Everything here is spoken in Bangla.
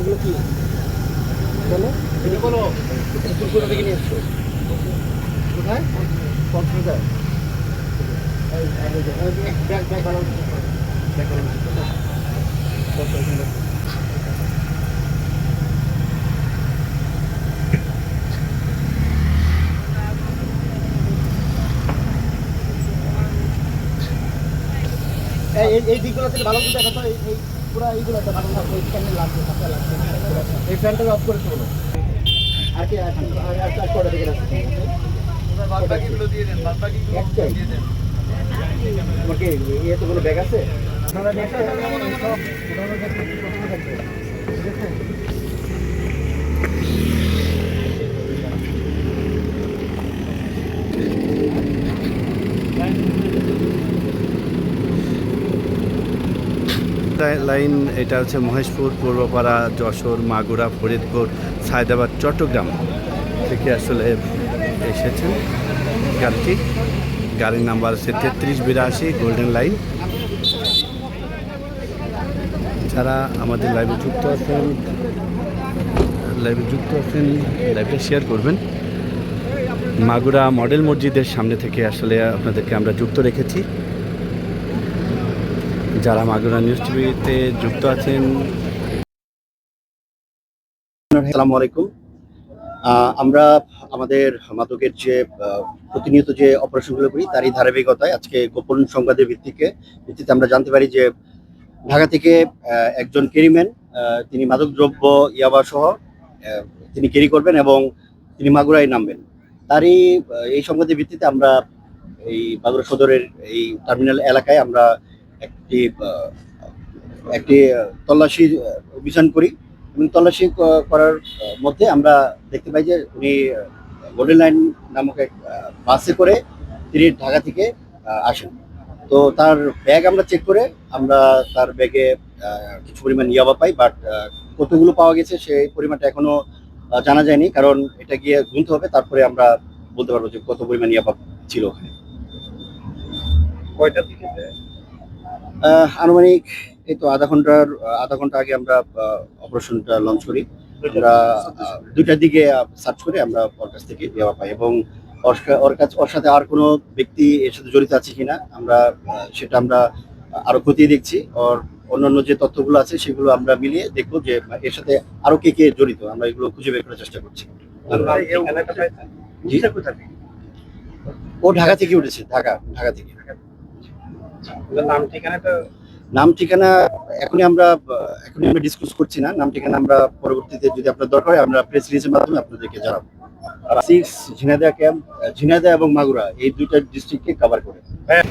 এগুলো কি বলো। এটা নিয়ে এসছো কোথায় কক্সবাজার এই দিকগুলো থেকে ভালো করে দেখা তো এই এই পুরো এইগুলো একটা ভালো লাগবে এইখানে লাগবে এই ফ্যানটা অফ করে তোলো আর কি আর আর আর দিয়ে দেন একটাই। তোমার কি এই তো কোনো ব্যাগ আপনারা ঠিক আছে লাইন, এটা হচ্ছে মহেশপুর, পূর্বপাড়া, যশোর, মাগুরা, ফরিদপুর, সায়দাবাদ, চট্টগ্রাম। থেকে আসলে এসেছেন গাড়িটি গাড়ির নাম্বার হচ্ছে তেত্রিশ বিরাশি গোল্ডেন লাইন যারা আমাদের লাইভে যুক্ত আছেন লাইভে যুক্ত আছেন লাইভটা শেয়ার করবেন। মাগুরা মডেল মসজিদের সামনে থেকে আসলে আপনাদেরকে আমরা যুক্ত রেখেছি। যারা মাগুরা নিউজ টিভিতে যুক্ত আছেন। আসসালামু আলাইকুম। আমরা আমাদের মাদকের যে প্রতিনিয়ত যে অপারেশনগুলো করি তারই ধারাবাহিকতায় আজকে গোপন সংবাদের ভিত্তিকে ভিত্তিতে আমরা জানতে পারি যে ঢাকা থেকে একজন ক্যারিম্যান আহ, তিনি মাদকদ্রব্য ইয়াবা সহ তিনি ক্যারি করবেন এবং তিনি মাগুরায় নামবেন। তারই এই সংবাদের ভিত্তিতে আমরা এই মাগুরা সদরের এই টার্মিনাল এলাকায় আমরা একটি একটি তল্লাশি অভিযান করি এবং তল্লাশি করার মধ্যে আমরা দেখতে পাই যে উনি গোল্ডেন লাইন নামক এক বাসে করে তিনি ঢাকা থেকে আসেন। তো তার ব্যাগ আমরা চেক করে আমরা তার ব্যাগে কিছু পরিমাণ ইয়াবা পাই বাট কতগুলো পাওয়া গেছে সেই পরিমাণটা এখনও জানা যায়নি, কারণ এটা গিয়ে গুনতে হবে, তারপরে আমরা বলতে পারব যে কত পরিমাণ ইয়াবা ছিল ওখানে। কয়টা দিকে আনুমানিক এই তো আধা ঘণ্টার আধা ঘণ্টা আগে আমরা অপারেশনটা লঞ্চ করি। আমরা দুইটার দিকে সার্চ করে আমরা ওর কাছ থেকে দেওয়া পাই এবং ওর কাছে ওর সাথে আর কোনো ব্যক্তি এর সাথে জড়িত আছে কিনা আমরা সেটা আমরা আরও খতিয়ে দেখছি। ওর অন্যান্য যে তথ্যগুলো আছে সেগুলো আমরা মিলিয়ে দেখব যে এর সাথে আরও কে কে জড়িত আমরা এগুলো খুঁজে বের করার চেষ্টা করছি? ও ঢাকা থেকে উঠেছে ঢাকা ঢাকা থেকে। নাম ঠিকানাটা? নাম ঠিকানা এখনই আমরা এখনই আমরা ডিসকাস করছি না। নাম ঠিকানা আমরা পরবর্তীতে যদি আপনার দরকার হয় আমরা প্রেস রিলিজের মাধ্যমে আপনাদেরকে জানাব। সিক্স ঝিনাইদা ক্যাম্প ঝিনাইদা এবং মাগুরা এই দুইটা ডিস্ট্রিক্টকে কভার করে। হ্যাঁ।